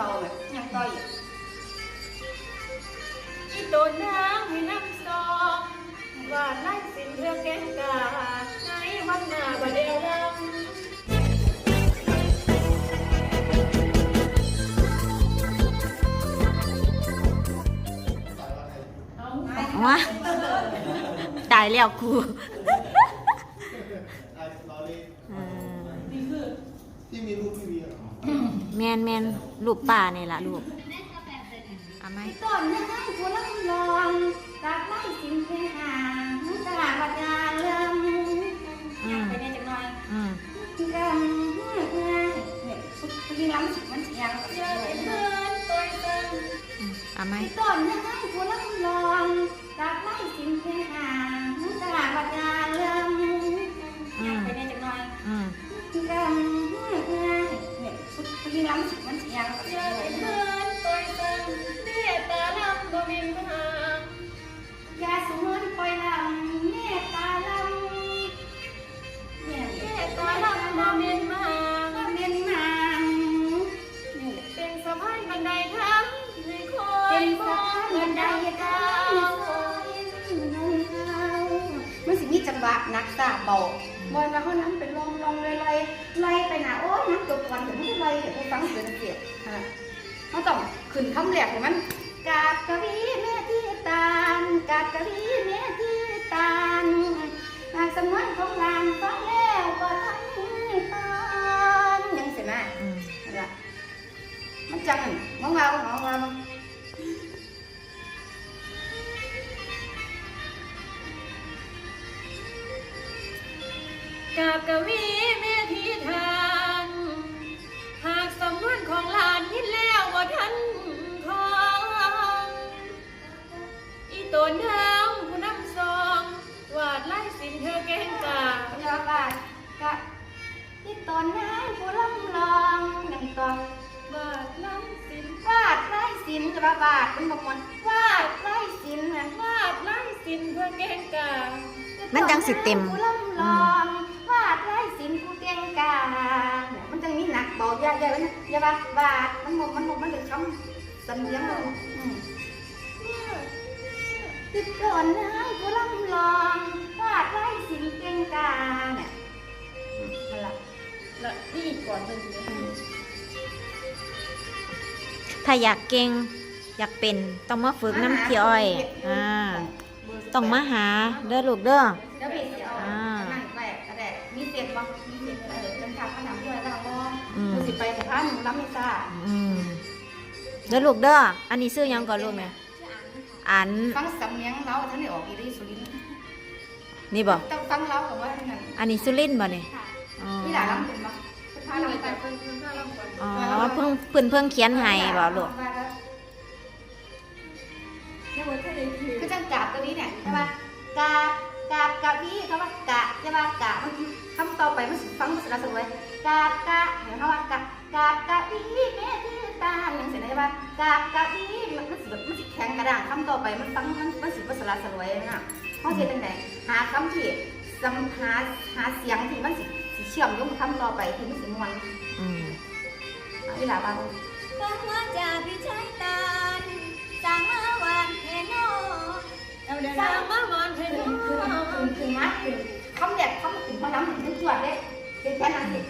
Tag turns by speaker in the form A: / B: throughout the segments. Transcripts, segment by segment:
A: เบาแบบยังต่ออีก
B: อีตัวนางให้น้ำซองว่าไล่สินเพื่อแกงกาในวันหน้าบ่เดียวลำ
C: ว้าตายแล้วครูอืม
D: ที่มีรูปพี่วีเหรอ
C: แมนแมนลูกป่านี่ละลูกเอาไหม
A: ต้นยังไงผู้ลำลองรักไล่สินเพหางตลาดวัดยาเริ่มยังไปเนี่ยจังหน่อย
C: อืม
A: กันเนี่ยยิงล้ำสิมันเสียง
B: เจอเพื่อนตัวเติม
C: อืมเอาไหม
A: ต้นยังไงผู้ลำลองรักไล่สินเพหางตลาดวัดยาเริ่มยังไปเนี่ยจังหน่อย
C: อืม
A: กัน ยิงล้ำสิมันสียง
B: เจอเพื่อนตัวเติมเดียตาลำบ่มีปัญหายา
A: สูงปล่อยลำเมตตาลำเนี่ย
B: เดียตาลำบ่มีมา
A: ก็เมียนมานี่
B: เป็นสะพานบันไดทางให้คอ
A: เป็นสะพานบั
B: น
A: ได
B: ดาว
A: ดา
B: ดาวว
A: มันสิมีจังหวะนักสาเบาบอยมาเขานั้นเป็น องเลยไล่ไล่ไปนะโอ้ยนักจบก่อนถึงไม่ไล่แต่ผู้ฟังเสียงเกียรติเขาต้องขึ้นคำแรกเห็นมันกาบกะวีแม่ที่ตานกาบกะวีแม่ที่ตานหากสมวนของลานฟังแล ร่ศิลป์กระบาดมันบอกมันวาดไร่ศิลป์นะ
B: วาดไล่สินเพื่อแกงกา
C: มันจังสิเต็ม
A: ผู้ลำลองวาดไร่ศิลป์ผู้เก่งกาเนี่ยมันจังมีหนักเบาอย่าอย่านะอย่าว่าวาดมันบอกมันบอกมันเป็นคำสัญญาณอืม ติดก่อนนะผู้ลำลองวาดไร่ศิลป์เก่งกาเนี่ยอืมนั่นล่ะ
B: และนี่ก่อนเป็นสิ
C: ถ้าอยากเก่ง อยากเป็นต้องมาฝึกน้ำพี่อ้อยอ่าต้องมาหาเด้อลูกเด้อ
A: เดี๋ยวพี่สิเอา
C: อ่า
A: นั่งไปอะไรมีเศษบ่มีเศษเออจังทำขนมด้วยแล้วก็
C: อืม
A: ดูสิไปแต่พันรับไม่ทราบ
C: อืมเด้อลูกเด้ออันนี้ซื้อหยังก่อนลูกแม่อัน
A: ฟังสำเนียงเราท่านได้ออกอีได้สุรินทร์
C: นี่บ่
A: ต้องฟังเรากับว่านั่น
C: อันนี้สุรินทร์บ่นี่อ๋อ
A: นี่หลานลำเป็นบ่พาเราไป
B: เป็นเพื่อนข้าลำก่อน
C: อ๋อเพิ่งเพิ่นเพิ่งเขียนให้บ่ลูก
A: ช่ป่ะกาบกาบกาบพี่เขาว่ากะใช่ป่ะกะมันคำต่อไปมันฟังมันสระสวยกาบกะเห็นเขาว่ากะกาบกะพี่แม่ที่ตาอย่างเสร็จใช่ป่ะกาบกะพี่มันมันสิแบบมันสิแข็งกระด้างคำต่อไปมันฟังมันมันสิมันสระสวยนะเขาเทียนตั้งไหนหาคำที่สัมหาหาเสียงที่มันสิสิเชื่อมโยงคำต่อไปที่มันสิมวน
C: อืม
A: เอาอีหลาบ้าง
E: ฟังว่าจะพี่ชายตาลสางมาหวานแค่นอ
B: เอาเดี๋ยวนะมามอนให้
A: คื
B: ดู
A: อคือคือคือมัดคือคำแรกคำถึงพอน้ำถึงจวดเลยเป็นแค่นั้นเอง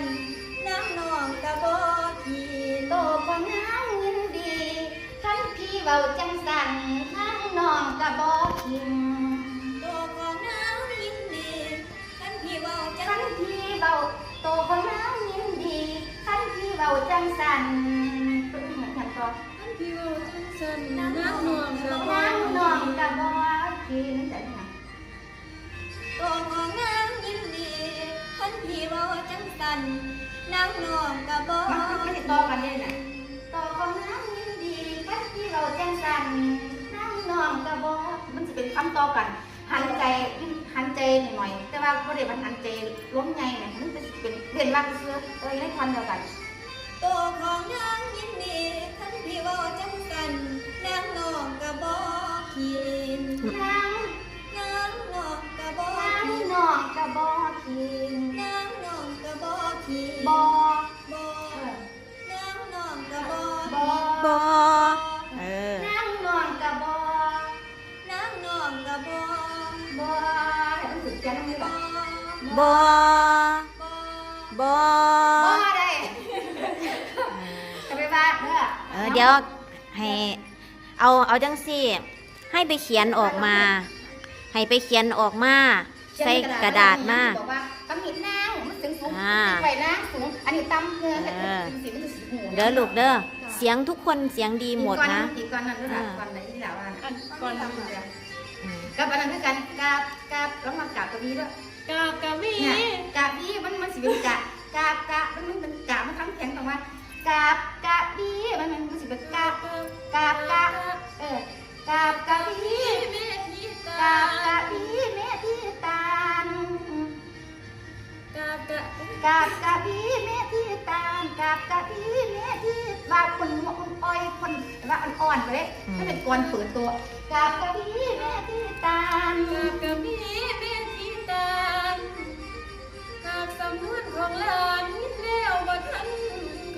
E: นนางน้องกะบอที
A: โตของนางยินดีขันพี่เบาจังสันทั้งน้องกะบอกทิม
E: ตัวของนางยินดีท่านพี่เว่าจั
A: ขั
E: ง
A: นพี่เบาโตของนางยินดีขันพี่เบาจังสันเป็นเหมือนกันก่อน
B: ท่านพี่ว่าจังสันนักหน่วงกับ
A: นางน้องกะบอกทิมแต่ไหน
E: ตัวขอ จังสันนางน้องกะบอ
A: มันไม่ได้ต่อกันเลยนะต่อของนางยินดีจังสันนั่งนองกะบอมันจะเป็นคำต่อกันหันใจหันใจหน่อยๆแต่ว่าพอเดี๋ยวมันหันใจล้มไงเนี่ยมันเป็นเป็นเรียนว่าเสื้อเออในควันเดียวกัน
E: ตัวของนางยินดีท่านพี่เว่าจังสันนางนองกะบอกขีน
A: นั่ง
E: นางนองกะบอก
A: นั่ง
E: ขีน
A: นองกะบอคิง
E: นางน บอบ
C: อ
A: บ่ได้จะไปบ้านเด้อ
C: เออเดี๋ยวให้เอาเอาจังสิให้ไปเขียนออกมา ให้ไปเขียนออกมา ใส่กระดาษมา
A: บอกว่าตำหนินางมันถึงสูง
C: อ่า
A: ติดไว้นางสูงอันนี้ต่ำเกินแต่
C: เออ
A: ถึงสีมันจะสีหู
C: เด้อลูกเด้อเสียงทุกคนเสียงดีหมดนะ
A: อีกก่อนนั้นด้วยนะ
C: อ่า
A: ก่อนไหนที่แล้วว่า
B: อันก่อนทำ
C: อืม
A: กับอันนั้นด้วยกันกาบกาบแล้วมากาบกับวีด้วย
B: กาบกะวี
A: เนี่ยกาบวีมันมันสิเป็นกะกาบกะมันมันเป็นกาบมันทั้งแข็งตรงว่ากาบกะวีมันมันมันสิเป็นกาบกาบกะเออกาบกะวี
B: แม่ที่ตากา
A: บกะวีแม่ที่ตาล
B: กาบกะ
A: กาบกะวีแม่ที่ตาลกาบกะวีแม่ที่ว่าคนคนอ้อยคนว่าอ่อนๆไปเลยไม่เป็นกวนเปิดตัวกาบกะวีแม่ที่ตาล
B: กาบกะวีแม่ที่ตาน กาบสำนวนของหลานยินแล้วบ่ทัน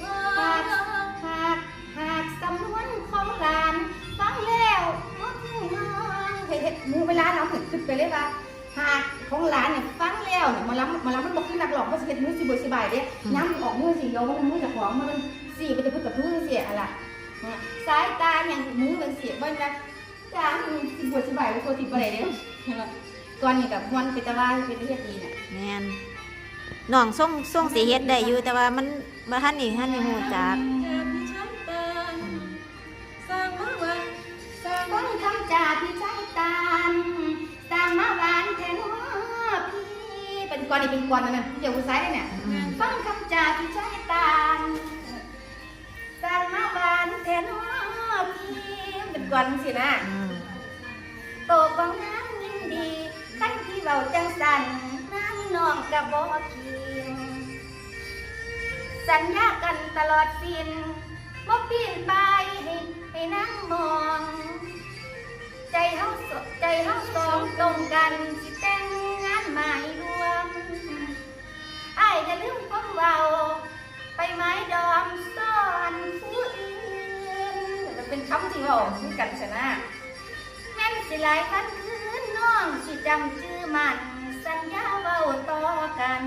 B: คอ
A: หากหากหากสำนวนของหลานฟังแล้วมดนอนเห็ดมือเวลาเราเห็นขึ้นไปเลยว่าหากของหลานเนี่ยฟังแล้วเนี่ยมาล้ำมาล้ำมันบอกขึ้นนักหลอกเพราะสิเห็ดมือสิบสบายเด้ย้ำออกมือสิโยมันมือจากของมันสี่ไปจะพูดกับพื้นเสียอะไรสายตาอย่างมือมันเสียบ้างนะจ้าสิบสบายไปตัวติดอะไรเด้ก่อนนี่กับมวนเป็นตะวันเป็นเรียดีเนี่ย
C: แม่น น้องส่งส่งสีเฮ็ดได้อยู่แต่ว่ามันบ่ทันนี่ทันนี่ฮู้จัก
B: จากที่ฉันตานสร้างมาวันสร้าง
A: ฟังคำจาที่ใจตามตามมาหวานแทนว่าพี่เป็นกวนนี่เป็นกวนนั่นน่ะเดี๋ยวกูซ้ายได้เนี่ย
C: อืม
A: ฟังคำจาที่ใจตามตามมาหวานแทนว่าพี่เป็นกวนสินะ
C: อืม
A: โตบางน้ำยินดีขั้นที่เบาจังสัน น้ำนองกับบอกเคียงสัญญากันตลอดสิ้นบ่เปลี่ยนไปให้ให้นั่งมอง ใจเฮาสใจเฮาสองตรงกันสิแต่งงานหมายรวมอ้ายจะลืมความเบาไปไม้ดอมซ่อนผู้อื่นมันเป็นคำที่เบาคือกันชนะแม่นสิหลายคันคืนน้องสิจำชื่อมัน สัญญาเบาต่อกัน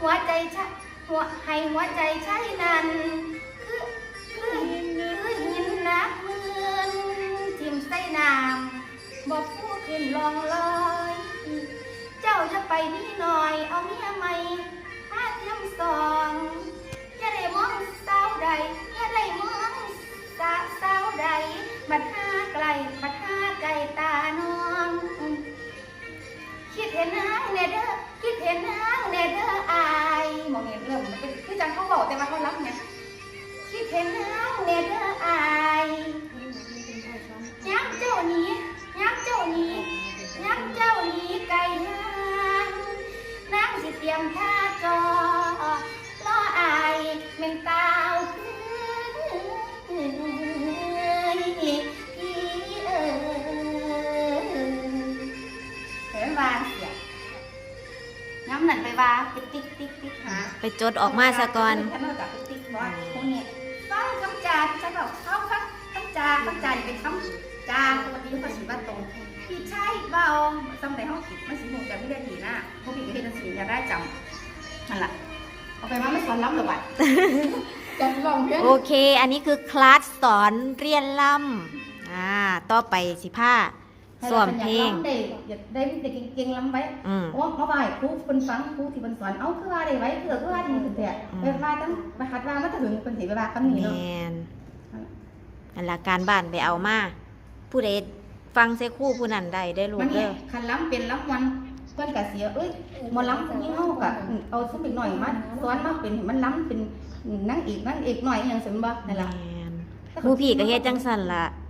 A: หัวใจชะหัวให้หัวใจใช้นั้น คือคือคือหินนักเมือนทิมใส่น้ำบอกผู้ขึ้นลองลอย เจ้าจะไปนี่หน่อย เอาเมียใหม่ห้าเทียมสองอย่าได้มองสาวใดอย่าได้มองสาสาวใดบัดหาไกลบัดหาไกลตาน้อง คิดเห็นนางเนเด้อคิดเห็นนางเนเด้ออายมองเห็นเริ่มมันเป็นคือจังเขาบอกแต่ว่าเขารับเนี่ยคิดเห็นนางเนเด้ออายย้ำเจ้านี้ย้ำเจ้านี้ย้ำเจ้านี้ไก่หางนางสิเตรียมท่า ว่าไปติ๊กติ๊กติ๊กหา
C: ไปจดออกมาซะก่อน
A: ฉันเอากลับไปติ๊กว่าพวกเนี้ยฟังคำจาที่ฉันบอกเขาฟังคำจาคำจานี่เป็นคำจาปกติภาษีว่าตรงพี่ใช่เบาสมัยห้องคิดมันสิหงจะไม่ได้ดีนะพวกพี่ก็เห็นสิ่งอยากได้จำนั่นแหละเอาไปว่าไม่สอนล้ำหรอกบัดจะลองเพื่อน
C: โอเค อันนี้คือคลาสสอนเรียนล่ำอ่าต่อไปสิผ้า สวมเพลง
A: ได้อยากได้เด็กเก่งๆล้ำไว้
C: อืม
A: เพราะว่าเขาไปครูเป็นฟังครูที่เป็นสอน เอาคือว่าได้ไว้คือคือว่าดีสุดแต่
C: อืม
A: ไปว่าตั้งไปหัดว่ามาถึงเป็นสีไปว่าตั้งนี้
C: แม
A: เนาะ
C: นนั่นละการบ้านไปเอามาผู้ใดฟังเซคู่ผู้นั้นได้ได้รู้
A: มันเนี่
C: เด้
A: ย
C: อ
A: คันล้ำเป็นล้ำวันเพื่อนกะเสียเอ้ยหมอล้ำยิ่งเอากะเอาสักหน่อยมาสอนมาเป็นให้มันล้ำเป็นนั่งอีกนั่งอีกหน่อยอย่างสมบัตินั่นแหละ
C: แมนหมู่พี่ก็เฮ็ดจังซั่นล่ะห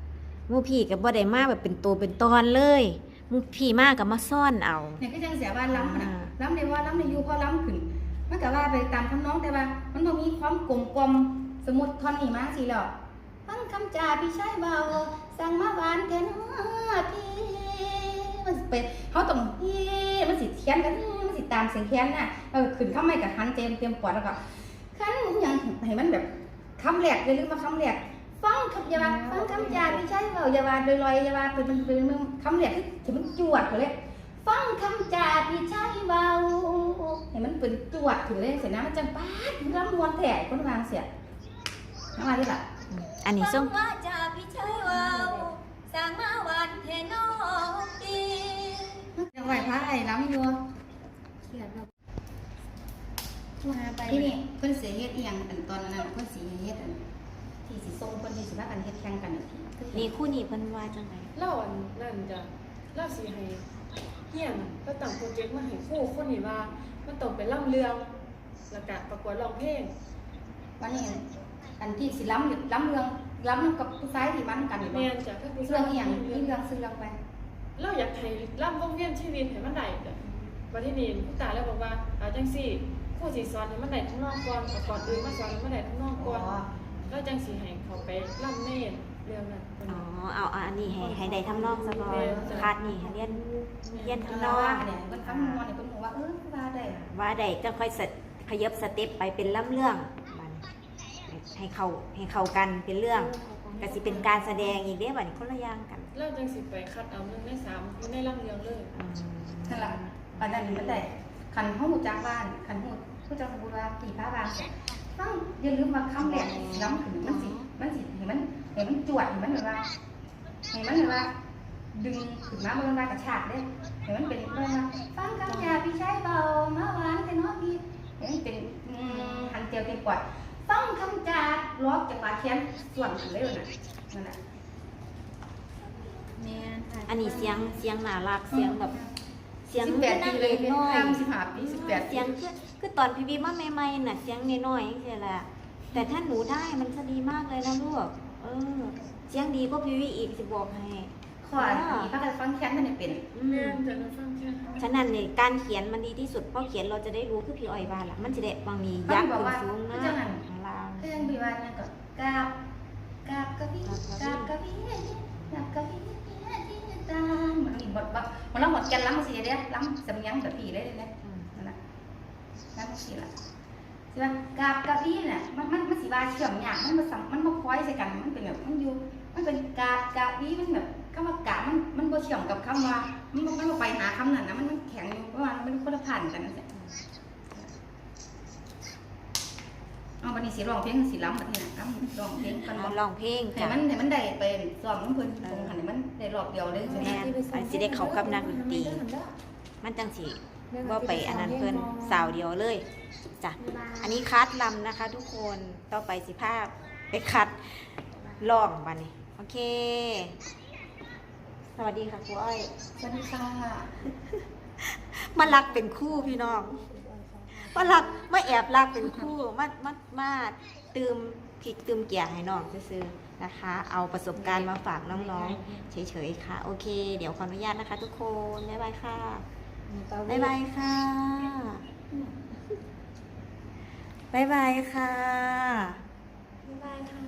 C: มู่พี่ก็บ่ได้มาแบบเป็นตัวเป็นตอนเลยหมู่พี่มาก็มาซ่อนเอา
A: เนี่ยก็จังเสียว่าล้ำน่ะ
C: อ่า
A: ล้ำในว่าล้ำในยูพอล้ำขึ้นมันก็ว่าไปตามคำน้องแต่ว่า มันบ่มีความกลมกลมสมมุติท่อนนี้มาสิแล้วฟังคำจาพี่ชายเบาสั่งมาหวานแค่น้อพี่มันสิเป็นเขาต้องพี่มันสิเทียนกันมันสิตามเสียงแค้นน่ะเออขึ้นเข้าไม่กับหันเจมเตรียมปอดแล้วก็คันอยังให้มันแบบคำแรกอย่าลืมมาคำแรก ฟังคำอย่าว่าฟังคำจาพี่ชายเบาอย่าว่าลอยๆอย่าว่าเป็นเป็นเป็นคำแรกที่ที่มันจวดเขาเลยฟังคำจาพี่ชายเบาให้มันเป็นจวดถึงเลยเสียนะมันจังป๊าดมันรำมวนแถ่คนวางเสียน้ำมาดิล่ะ
C: อันนี้ส่ง
E: ฟังว่าจะพี่ชายเว้าสร้างมาหวานแทนน้องดี
A: ยังไหวพระไอ้ล้ำอยู่
B: เขียนแบบ
A: มาไปที่นี่เพิ่นเสียเฮ็ดอีหยังอันตอนนั้นเพิ่นสิเฮ็ดอัน ที่สิส่งเพิ่นที่สิพากันเฮ็ดแข่งกันอีกที
C: นี่คู่นี้เพิ่นว่าจังได
B: เล่าอันนั่นจ้ะเล่าสิให้เฮียนก็ตั้งโปรเจกต์มาให้ครู่คนนี้ว่า มันต้องไปล่ำเรื่องแล้วก็ประกวดร้องเพลง
A: วันนี้อันที่สิล้ำอยู่ล้ำเรื่องล้ำกับผู้ชายที่มันกันอยู่บ่
B: แม่นจ้ะก็คือ
A: เรื่องอีหยังมีเรื่องซื้อเรื่องไป
B: เราอยากให้ล่ำวงเวียนชีวิตให้มันได้จ้ะวันที่นี่ผู้ตายแล้วบอกว่าเอาจังซี่ครู่สิสอนให้มันได้ทั้งนอกก่อนเอาก่อนอื่นมาสอนให้มันได้ทั้งนอกก่อน แล้วจังสิให้เขาไปล่ำเน่นเรื่องนั้นเพิ่น
C: อ๋อ
B: ว่า
C: เอาเอาอันนี้ให้ให้ได้ทำนองซะก่อน
B: แม่นจ้ะ
C: คาดนี่ให้เรียนเรียน
A: เพิ่น
C: ทำนอ
A: ว่างเนี่ยเพิ่นคำนวณเนี่ยเพิ่นบอกว่าเออว่าได้
C: ว่าได้จะค่อยสเตขยับสเต็ปไปเป็นล่ำเรื่องบัดนี้ให้เข้าให้เข้ากันเป็นเรื่องก็สิเป็นการแสดงอีกเด้บัดนี้คนละอย่างกัน
B: แล้วจังสิไปคัดเอาหนึ่งในสามอยู่ในล่ำเรื่องเลย
C: อืม
A: นั่นล่ะอันนั้นมันได้คันเฮาฮู้จักบ้านคันฮู้ผู้จักสมมุติว่าที่พาบาง ฟังอย่าลืมว่าคำแรกสิล้ำขึ้นมันสิมันสิให้มันให้มันจวดให้มันแบบว่าให้มันแบบว่า ดึงขึ้นมาบนมากระชากเด้ให้มันเป็นเรื่องว่าฟังคำจาพี่ชายเบามาหวานแต่น้อพี่ให้มันเป็นหันเจียวเต็มปอดฟังคำจาล็อกจังหวะเขียนส่วนขึ้นเลยน่ะนั่น
E: แม่นค่ะ
C: อันนี้เสียงเสียงน่ารักเสียงแบบ สียง
A: สิบแปดปีเลยเป็น
C: น้อย
A: ข้ามสิบห้าปีสิบแปด
C: เสียงคือคือตอนพี่บีมาใหม่ๆน่ะเสียงน้อยๆจังซี่แหละแต่ถ้าหนูได้มันจะดีมากเลยนะลูกเออเสียงดีกว่าพี่บีอีกสิบอกให้
A: ขออันนี้พักกันฟังแค้นนั่นเนี่ยเป็น
C: อื
B: แม่
C: ม
B: นจะมาฟังแค่
C: ฉะนั้นเนี่ยการเขียนมันดีที่สุดเพราะเขียนเราจะได้รู้คือพี่อ้อยว่าล่ะมันจะได้บางมียักษ์ขึ้นสูงนะข้างล่าง
A: ก็ยังมีว่านั่นก็กราบกราบกะพี่กราบกะพี่กราบกะพี่ที่ตามันมีบท ว่ามันร้องหมดแกนล้ำสิเด้ล้ำสำยังแบบพี่เลยเนี่ย
C: อืม
A: นั่นน่ะล้ำสิล่ะสิว่ากราบกะพี่น่ะมันมันมันสิว่าเชื่อมยากมันมาสัมมันมาคอยใส่กันมันเป็นแบบมันอยู่มันเป็นกราบกะพี่มันแบบคำว่ากะมันมันบ่เชื่อมกับคำว่า มันมันบ่ไปหาคำนั้นนะมันมันแข็งอยู่เพราะว่ามันคนละผ่านกันนั่นแหละ เอาบันนี้สิร้องเพลงสิล้ำบัดนี้นะล้ำร้องเพลงกัน
C: เอา
A: บ่
C: ลองเพลง
A: ให้
C: จ้ะ
A: มันให้มันได้ไปซ้อมน้ำเพิ่นตรงหันให้มันได้รอบเดียวเลยสิ
C: แม่
A: นะ
C: อันสิได้เข้ากับนักดนตรีมันจังสิว่าไปอันนั้นเพิ่นสาวเดียวเลยจ้ะอันนี้คัดลำนะคะ ทุกคนต่อไปสิภาพไปคัดลองบัดนี้โอเค สวัสดีค่ะครูอ้อย
A: สวัสดีค่ะ
C: มารักเป็นคู่พี่น้อง มารักมาแอบรักเป็นคู่มามามาตืมพริกตืมเกียร์ให้น้องซื้อๆนะคะ เอาประสบการณ์มาฝากน้องๆเฉยๆค่ะ โอเค เดี๋ยวขออนุญาตนะคะ ทุกคนบ๊ายบายค่ะบ๊ายบายค่ะบ๊ายบายค่ะ
E: บ๊ายบายค่ะ